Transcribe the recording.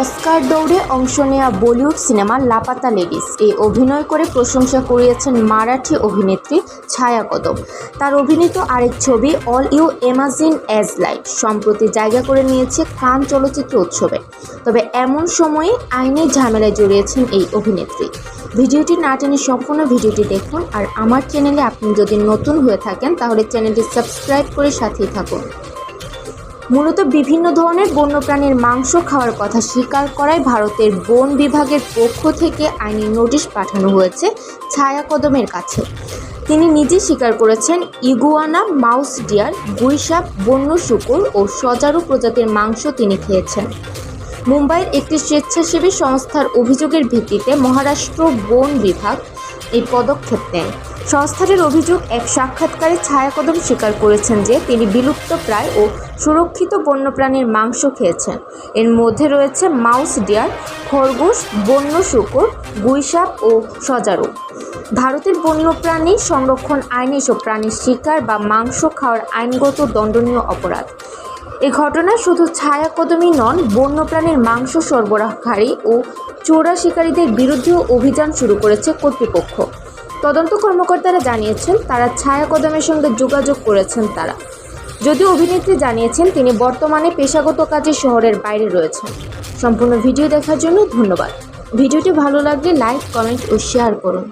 Oscar দৌড়ে অংশ নেওয়া বলিউড সিনেমা লাপাতা লেডিস। এই অভিনয় করে প্রশংসা কুড়িয়েছেন মারাঠি অভিনেত্রী ছায়া কদম। তার অভিনীত আরেক ছবি all you imagine as light সম্প্রতি জায়গা করে নিয়েছে কান চলচ্চিত্র উৎসবে। তবে এমন সময়ে আইনি ঝামেলায় জড়িয়েছেন এই অভিনেত্রী। ভিডিওটি না টেনে সম্পূর্ণ ভিডিওটি দেখুন আর আমার চ্যানেলে আপনি যদি নতুন হয়ে থাকেন তাহলে চ্যানেলটি সাবস্ক্রাইব করে সাথেই থাকুন। মূলত বিভিন্ন ধরনের বন্যপ্রাণীর মাংস খাওয়ার কথা স্বীকার করায় ভারতের বন বিভাগের পক্ষ থেকে আইনি নোটিশ পাঠানো হয়েছে ছায়া কদমের কাছে। তিনি নিজে স্বীকার করেছেন, ইগুয়ানা, মাউস ডিয়ার, গুইসাপ, বন্য শুকুর ও সজারু প্রজাতির মাংস তিনি খেয়েছেন। মুম্বাইয়ের একটি স্বেচ্ছাসেবী সংস্থার অভিযোগের ভিত্তিতে মহারাষ্ট্র বন বিভাগ এই পদক্ষেপ নেয় সংস্থাটির অভিযোগ, এক সাক্ষাৎকারে ছায়াকদম স্বীকার করেছেন যে তিনি বিলুপ্তপ্রায় ও সুরক্ষিত বন্যপ্রাণীর মাংস খেয়েছেন। এর মধ্যে রয়েছে মাউস ডিয়ার, খরগোশ, বন্য শুকর, গুইসাপ ও সজারু। ভারতের বন্যপ্রাণী সংরক্ষণ আইনে এসব প্রাণীর শিকার বা মাংস খাওয়ার আইনগত দণ্ডনীয় অপরাধ। এ ঘটনা শুধু ছায়া কদমই নন, বন্যপ্রাণীর মাংস সরবরাহকারী ও চোরা শিকারীদের বিরুদ্ধেও অভিযান শুরু করেছে কর্তৃপক্ষ। তদন্ত কর্মকর্তারা জানিয়েছেন, তারা ছায়া কদমের সঙ্গে যোগাযোগ করেছেন তারা। যদিও অভিনেত্রী জানিয়েছেন, তিনি বর্তমানে পেশাগত কাজে শহরের বাইরে রয়েছেন। সম্পূর্ণ ভিডিও দেখার জন্য ধন্যবাদ। ভিডিওটি ভালো লাগলে লাইক, কমেন্ট ও শেয়ার করুন।